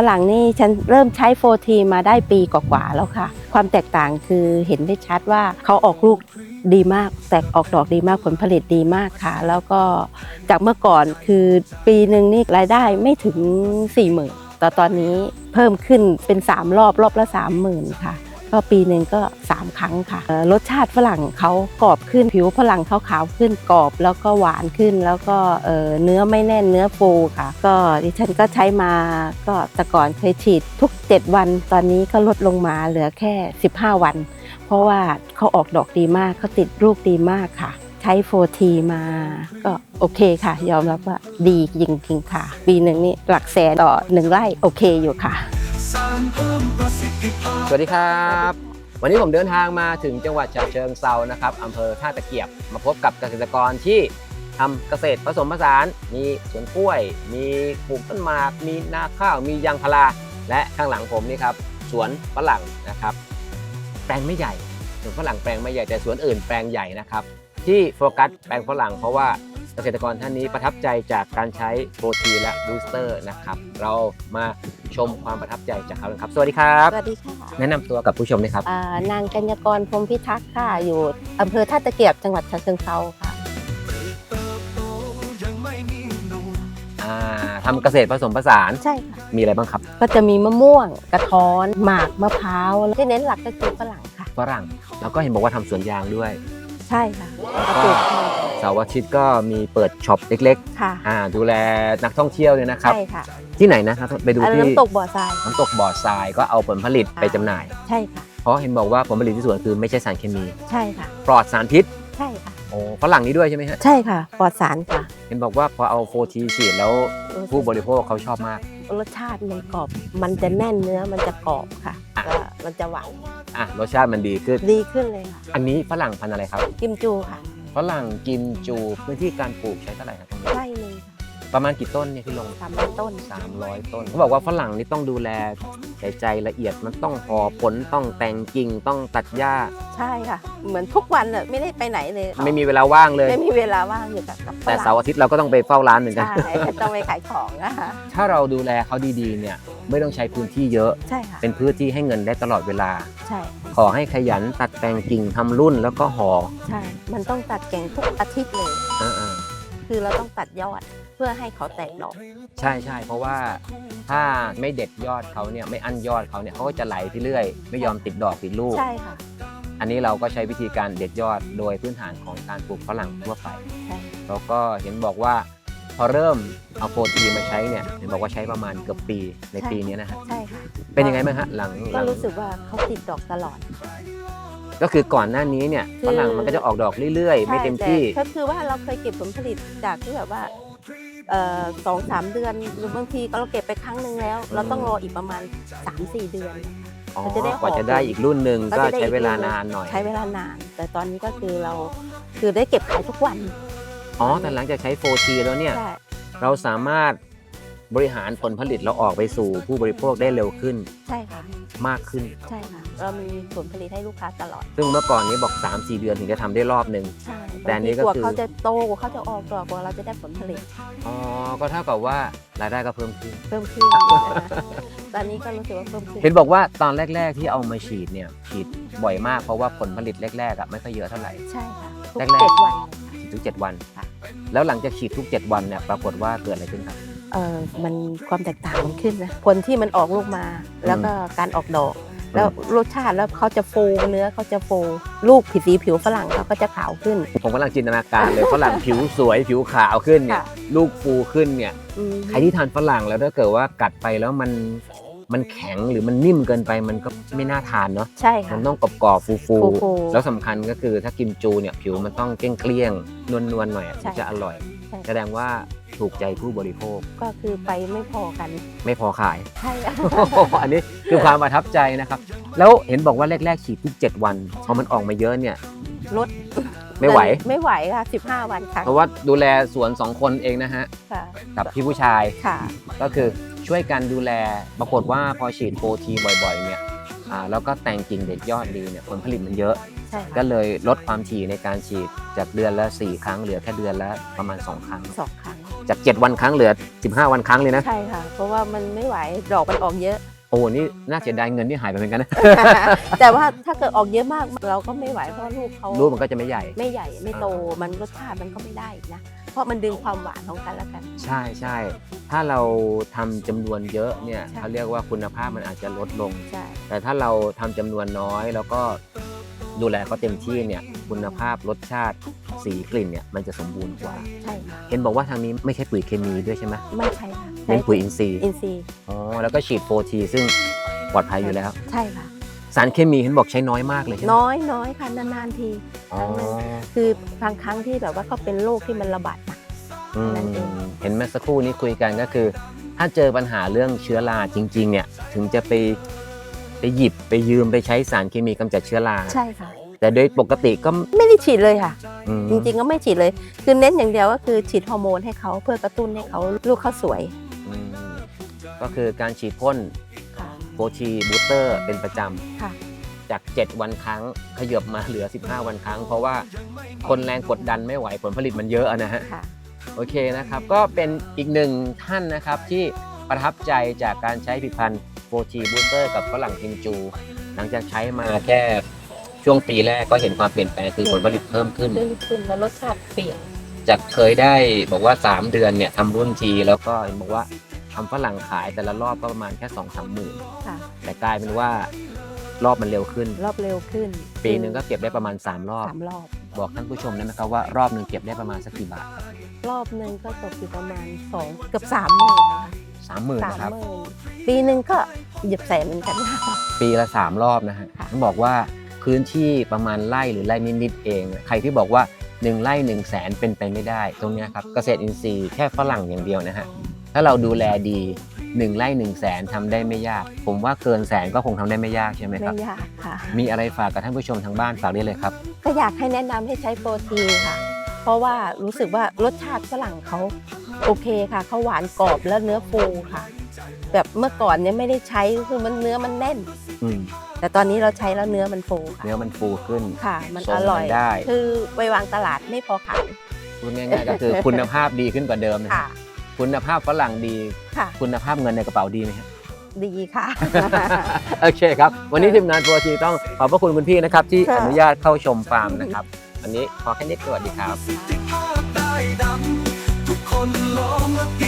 ฝรั่งนี่ฉันเริ่มใช้โฟทีมาได้ปีกว่าๆแล้วค่ะ ความแตกต่างคือเห็นได้ชัดว่าเขาออกลูกดีมาก แตกออกดอกดีมากผลผลิตดีมากค่ะ แล้วก็จากเมื่อก่อนคือปีหนึ่งนี่รายได้ไม่ถึง4 0,000แต่ตอนนี้เพิ่มขึ้นเป็น 3 รอบรอบละ 30,000 ค่ะ ก็ปีหนึ่งก็ 3 ครั้งค่ะ รสชาติฝรั่งเขากรอบขึ้นผิวฝรั่งเขาขาวขึ้นกรอบ แล้วก็หวานขึ้นแล้วก็เอ่อเนื้อไม่แน่นเนื้อฟูค่ะ ก็ดิฉันก็ใช้มาก็แต่ก่อนเคยฉีดทุก 7 วัน ตอนนี้ก็ลดลงมาเหลือแค่ 15 วัน เพราะว่าเขาออกดอกดีมากเขาติดลูกดีมากค่ะ ใช้โฟทีมาก็โอเคค่ะ ยอมรับว่าดีจริงๆค่ะ ปีหนึ่งนี่หลักแสนต่อหนึ่งไร่โอเคอยู่ค่ะ สวัสดีครับ วันนี้ผมเดินทางมาถึงจังหวัดฉะเชิงเซานะครับอำเภอท่าตะเกียบ มาพบกับเกษตรกรที่ทำเกษตรผสมผสาน มีสวนกล้วย มีปลูกต้นหมาก มีนาข้าว มียางพารา และข้างหลังผมนี่ครับสวนฝรั่งนะครับ แปลงไม่ใหญ่สวนฝรั่งแปลงไม่ใหญ่แต่สวนอื่นแปลงใหญ่นะครับ ที่โฟกัสแปลงฝรั่งเพราะว่า เกษตรกรท่านนี้ประทับใจจากการใช้โปรตีนและบูสเตอร์นะครับ เรามาชมความประทับใจจากเขากันครับ สวัสดีครับ สวัสดีค่ะแนะนำตัวกับผู้ชมเลยครับอ่านางกัญญากรพรหมพิทักษ์ค่ะ อยู่อำเภอท่าตะเกียบจังหวัดฉะเชิงเทราค่ะเติบโตยังไม่นิ่งนวลอ่าทำเกษตรผสมผสานใช่ค่ะ มีอะไรบ้างครับ ก็จะมีมะม่วง กระท้อน หมาก มะพร้าว ที่เน้นหลักก็คือฝรั่งค่ะ ฝรั่ง แล้วก็เห็นบอกว่าทำสวนยางด้วย ใช่ค่ะแล้วก็ก็ปลูกข้าวเสาร์อาทิตย์ก็มีเปิดช็อปเล็กค่ะๆอ่าดูแลนักท่องเที่ยวเนี่ยนะครับ ใช่ค่ะที่ไหนนะครับไปดูอันที่น้ำตกบ่อทราย น้ำตกบ่อทรายก็เอาผลผลิตไปจำหน่าย ใช่ค่ะ เพราะเห็นบอกว่าผลผลิตที่สวนคือไม่ใช่สารเคมี ใช่ค่ะ ปลอดสารพิษใช่ค่ะ โอ้ฝรั่งนี้ด้วยใช่ไหมฮะใช่ค่ะปลอดสารค่ะเห็นบอกว่าพอเอาโฟทีฉีดแล้วผู้บริโภคเขาชอบมาก รสชาติมันกรอบ มันจะแน่นเนื้อมันจะกรอบค่ะอะก็ มันจะหวานอะรสชาติมันดีขึ้น ดีขึ้นเลยค่ะ อันนี้ฝรั่งพันธุ์อะไรครับ กิมจูค่ะฝรั่งกิมจูพื้นที่การปลูกใช้เท่าไหร่ครับตรงนี้ไร่หนึ่งค่ะ ประมาณกี่ต้นเนี่ยที่ลง สามร้อยต้น 300 ต้นเขาบอกว่าฝรั่งนี่ต้องดูแลใส่ใจละเอียดมันต้องห่อผลต้องแต่งกิ่งต้องตัดหญ้า ใช่ค่ะ เหมือนทุกวันเลยไม่ได้ไปไหนเลยไม่มีเวลาว่างเลย ไม่มีเวลาว่างอยู่กับกับฝแต่รั่งเสาร์อาทิตย์เราก็ต้องไปเฝ้าร้านเหมือนกัน ใช่ต้องไปขายของนะคะถ้าเราดูแลเขาดีๆเนี่ยไม่ต้องใช้พื้นที่เยอะ ใช่ค่ะเป็นพื้นที่ให้เงินได้ตลอดเวลา ใช่ขอให้ขยันตัดแต่งกิ่งทำรุ่นแล้วก็ห่อใช่ มันต้องตัดแก่งทุกอาทิตย์เลย อ่าคือเราต้องตัดยอด เพื่อให้เขาแตกดอกๆใช่ใช่เพราะว่าถ้าไม่เด็ดยอดเขาเนี่ยไม่อั้นยอดเขาเนี่ยเขาก็จะไหลไปเรื่อย ไม่ยอมติดดอกติดลูก ใช่ค่ะ อันนี้เราก็ใช้วิธีการเด็ดยอดโดยพื้นฐานของการปลูกฝรั่งทั่วไปใช่ แล้วก็เห็นบอกว่าพอเริ่มเอาโฟทีมาใช้เนี่ยเห็นบอกว่าใช้ประมาณเกือบปีในปีนี้นะฮะใช่ค่ะ เป็นยังไงบ้างฮะหลังหก็ลังรู้สึกว่าเขาติดดอกตลอด ก็คือก่อนหน้านี้เนี่ยคือ ฝรั่งมันก็จะออกดอกเรื่อยๆ ไม่เต็มที่ ใช่แต่ก็คือว่าเราเคยเก็บผลผลิตจากที่แบบว่าเอ่อ สองสามเดือนหรือบางทีก็เราเก็บไปครั้งหนึ่งแล้ว เราต้องรออีกประมาณ 3-4 เดือน อ๋อมันจะได้กว่าออกจะได้อีกรุ่นหนึ่งก็ก็จะได้ใช้เวลาอีกรุ่นนานหน่อย ใช้เวลานาน แต่ตอนนี้ก็คือเราคือได้เก็บขายทุกวัน อ๋อ แต่หลังจากใช้โฟทีแล้วเนี่ย ใช่ เราสามารถ บริหารผลผลิตเราออกไปสู่ผู้บริโภคได้เร็วขึ้นใช่ค่ะมากขึ้น ใช่ค่ะเรามีผลผลิตให้ลูกค้าตลอดซึ่งเมื่อก่อนนี้บอก 3-4 เดือนถึงจะทำได้รอบหนึ่ง ใช่แต่อันนี้ก็บางคือทีกว่าเขาจะโตกว่าเขาจะออกดอกกว่าเราจะได้ผลผลิตอ๋อ ก็เท่ากับว่ารายได้ก็เพิ่มขึ้น เพิ่มขึ้นนะคะตอนนี้ก็รู้สึกว่าเพิ่มขึ้น เห็นบอกว่าตอนแรก ๆ ที่เอามาฉีดเนี่ยฉีดบ่อยมากเพราะว่าผลผลิตแรกๆอะไม่ค่อยเยอะเท่าไหร่ ใช่ค่ะทุกแรกๆ เจ็ดวัน ฉีดทุก 7 วัน ค่ะ แล้วหลังจากฉีดทุก 7 วันเนี่ยปรากฏว่าเกิดอะไรขึ้นครับ เออมันความแตกต่างมันขึ้นนะผลที่มันออกลูกมาแล้วก็การออกดอก แล้วรสชาติแล้วเขาจะฟูเนื้อเขาจะฟูลูกผิวสีผิวฝรั่งเขาก็จะขาวขึ้น ผมกำลังจินตนาการเลยฝรั่งผิวสวยผิวขาวขึ้นเนี่ยค่ะ ลูกฟูขึ้นเนี่ยอืมใครที่ทานฝรั่งแล้วถ้าเกิดว่ากัดไปแล้วมันมันแข็งหรือมันนิ่มเกินไปมันก็ไม่น่าทานเนาะใช่ค่ะ มันต้องกรอบๆฟูฟูๆ ๆ แล้วสำคัญก็คือถ้ากิมจูเนี่ยผิวมันต้องเกลี้ยงๆนวลๆหน่อยอะใช่ถึงจะอร่อย ใช่ แสดงว่าถูกใจผู้บริโภคก็คือไปไม่พอกันไม่พอขาย ใช่ค่ะอันนี้คือความประทับใจนะครับ แล้วเห็นบอกว่าแรกๆฉีดทุก 7 วันพอมันออกมาเยอะเนี่ยลดไม่ไหว ไม่ไหวค่ะ 15 วันครั้งเพราะว่าดูแลสวน2คนเองนะฮะค่ะกับพี่ผู้ชายค่ะ ก็คือช่วยกันดูแลปรากฏว่าพอฉีดโฟทีบ่อยๆเนี่ยอ่า แล้วก็แต่งกิ่งเด็ดยอดดีเนี่ยผลผลิตมันเยอะ ใช่ก็ค่ะเลยลดความถี่ในการฉีดจากเดือนละ 4 ครั้งเหลือแค่เดือนละประมาณ 2 ครั้ง สองครั้ง จาก 7 วันครั้งเหลือ 15 วันครั้งเลยนะ ใช่ค่ะ เพราะว่ามันไม่ไหวดอกมันออกเยอะ โอ้นี่น่าเสียดายเงินที่หายไปเหมือนกันนะ แต่ว่าถ้าเกิดออกเยอะมากเราก็ไม่ไหวเพราะลูกเขารูปมันก็จะไม่ใหญ่ ไม่ใหญ่ไม่โตมันรสชาติมันก็ไม่ได้อีกนะเพ ราะมันดึงความหวานของกันและกัน ใช่ใช่ถ้าเราทำจำนวนเยอะเนี่ยใช่ เขาเรียกว่าคุณภาพมันอาจจะลดลง ใช่ แต่ถ้าเราทำจำนวนน้อยแล้วก็ดูแลเขาเต็มที่เนี่ยคุณภาพรสชาติสีกลิ่นเนี่ยมันจะสมบูรณ์กว่า ใช่ค่ะเห็นบอกว่าทางนี้ไม่ใช่ปุ๋ยเคมีด้วยใช่ไหมไม่ใช่ค่ะเป็นปุ๋ยอินทรีย์อินทรีย์อ๋อแล้วก็ฉีดโฟทีซึ่งปลอดภัยอยู่แล้ว ใช่ค่ะ สารเคมีเห็นบอกใช้น้อยมากเลยใช่ไหมน้อยน้อยค่ะนานๆทีอ๋อคือบางครั้งที่แบบว่าเขาเป็นโรคที่มันระบาดหนักอืมนั่นเองเห็นเมื่อสักครู่นี้คุยกันก็คือ ถ้าเจอปัญหาเรื่องเชื้อราจริง ๆ เนี่ย ถึงจะไปไปหยิบไปยืมไปใช้สารเคมีกำจัดเชื้อราใช่ค่ะ แต่โดยปกติก็ไม่ได้ฉีดเลยค่ะ อืมจริงๆก็ไม่ฉีดเลย คือเน้นอย่างเดียวก็คือฉีดฮอร์โมนให้เขาเพื่อกระตุ้นให้เขาลูกเขาสวย อืมก็คือการฉีดพ่นค่ะ โฟทีบูสเตอร์เป็นประจค่ะำจาก 7 วันครั้งขยับมาเหลือ 15 วันครั้ง เพราะว่าคนแรงกดดันไม่ไหวผลผลิตมันเยอะอะนะฮะ ค่ะ โอเคนะครับ ก็เป็นอีกหนึ่งท่านนะครับที่ประทับใจจากการใช้ผลิตภัณฑ์โฟทีบูสเตอร์กับฝรั่งทินจู หลังจากใช้มาแค่ช่วงปีแรกก็เห็นความเปลี่ยนแปลงคือผลผลิตเพิ่มขึ้นขึ้นขึ้นแล้วรสชาติเปลี่ยนจากเคยได้บอกว่า 3 เดือนเนี่ยทำรุ่นทีแล้วก็เห็นบอกว่า ทำฝรั่งขายแต่ละรอบก็ประมาณแค่2องสามหมื่นค่ะ แต่กลายเป็นว่ารอบมันเร็วขึ้น รอบเร็วขึ้นปีหนึ่งก็เก็บได้ประมาณ 3 รอบสามรอบ บอกท่านผู้ชมได้ไหมครับว่ารอบหนึ่งเก็บได้ประมาณสักกี่บาทครับรอบหนึ่งก็ตกอยู่ประมาณสองเกือบสามหมื่นนะคะสามหมื่นสามนะครับ หมื่นปีหนึ่งก็เหยียบแสนเหมือนกันค่ะปีละ 3 รอบนะฮะค่ะ ต้องบอกว่าพื้นที่ประมาณไร่หรือไร่นิดๆเอง ใครที่บอกว่า 1ไร่1 0 0 0 0แสนเป็นไปไม่ได้ ตรงเนี้ยครับเกษตรอินทรีย์แค่ฝรั่งอย่างเดียวนะฮะ ถ้าเราดูแลดี1ไร่1 0 0 0 0แสนทำได้ไม่ยาก ผมว่าเกินแสนก็คงทำได้ไม่ยากใช่ไหมคไม่รับ ยากค่ะ มีอะไรฝากกับท่านผู้ชมทางบ้านฝากได้เลยครับ ก็อยากให้แนะนำให้ใช้โปรตีนค่ะ เพราะว่ารู้สึกว่ารสชาติฝรั่งเขาโอเคค่ะเขาหวานกรอบและเนื้อฟูค่ะ แบบเมื่อก่อนเนี่ยไม่ได้ใช้คือมันเนื้อมันแน่น อืมแต่ตอนนี้เราใช้แล้วเนื้อมันฟูค่ะ เนื้อมันฟูขึ้น ค่ะ มันส่งอร่อย มันได้ คือไปวางตลาดไม่พอขาย พูดง่ายๆก็คือ คุณภาพดีขึ้นกว่าเดิมนะค่ะฮะ คุณภาพฝรั่งดี ค่ะ คุณภาพเงินในกระเป๋าดีไหมฮะดีค่ะ โอเคครับ วันนี้ทีมงานทัวร์ทีต้องขอบพระคุณคุณพี่นะครับ ที่ค่ะ อนุญาตเข้าชมฟาร์มนะครับ วันนี้ขอแค่นี้สวัสดีครับที่ภาพได้ดำทุกคนลองและเตรี